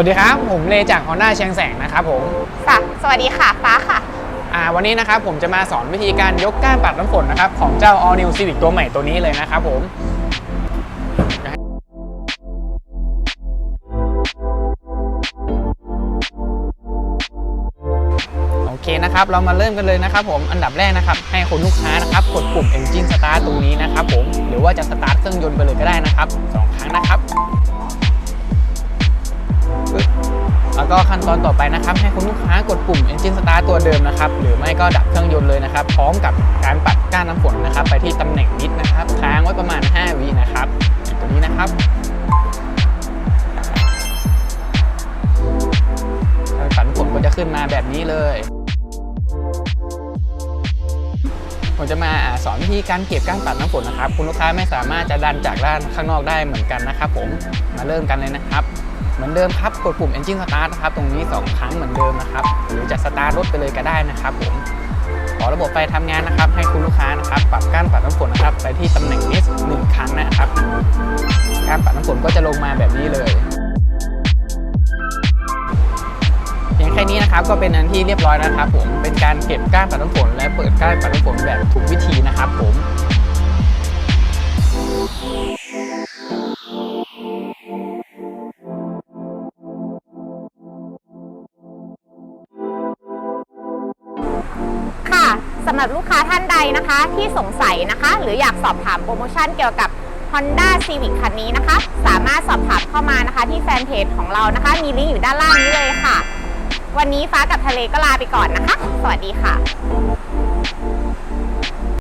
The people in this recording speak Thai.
วัสดีครับ ผมเลจาก Honda เชียงแสงนะครับผมค่ะสวัสดีค่ะ ฟ้าค่ะ อ่าวันนี้นะครับผมจะมาสอนวิธีการยกก้านปัดน้ำฝนนะครับของเจ้า All New Civic ตัวใหม่ตัวนี้เลยนะครับผมโอเคนะครับ เรามาเริ่มกันเลยนะครับผมอันดับแรกนะครับ ให้คนลูกค้านะครับกดปุ่ม Engine Start ตรงนี้นะครับผมหรือว่าจะสตาร์ทเครื่องยนต์ไปเลยก็ได้นะครับสองครั้งนะครับ แล้วก็ขั้นตอนต่อไปนะครับ ให้คุณลูกค้ากดปุ่ม Engine Start ตัวเดิมนะครับ หรือไม่ก็ดับเครื่องยนต์เลยนะครับ พร้อมกับการปัดก้านน้ำฝนนะครับ ไปที่ตำแหน่งนิดนะครับ ค้างไว้ประมาณ 5 วินะครับอย่างตัวนี้นะครับการปัดน้ำฝนก็จะขึ้นมาแบบนี้เลยผมจะมาสอนวิธีการเก็บก้านปัดน้ำฝนนะครับ คุณลูกค้าไม่สามารถจะดันจากด้านข้างนอกได้เหมือนกันนะครับ ผมมาเริ่มกันเลยนะครับ เหมือนเดิมครับกดปุ่ม Engine Start นะครับตรงนี้ 2 ครั้งเหมือนเดิมนะครับหรือจะสตาร์ทรถไปเลยก็ได้นะครับผมขอระบบไฟทำงานนะครับ ให้คุณลูกค้านะครับปรับก้านปัดน้ำฝนนะครับไปที่ตำแหน่งนี้หนึ่งครั้งนะครับก้านปัดน้ำฝนก็จะลงมาแบบนี้เลยเพียงแค่นี้นะครับก็เป็นอันที่เรียบร้อยนะครับ ผมเป็นการเก็บก้านปัดน้ำฝนและเปิดก้านปัดน้ำฝนแบบถูกวิธีนะครับ ผม สำหรับลูกค้าท่านใดนะคะ ที่สงสัยนะคะ หรืออยากสอบถามโปรโมชั่นเกี่ยวกับ Honda Civic คันนี้นะคะ สามารถสอบถามเข้ามานะคะ ที่แฟนเพจของเรานะคะ มีลิงก์อยู่ด้านล่างนี้เลยค่ะ วันนี้ฟ้ากับทะเลก็ลาไปก่อนนะคะ สวัสดีค่ะ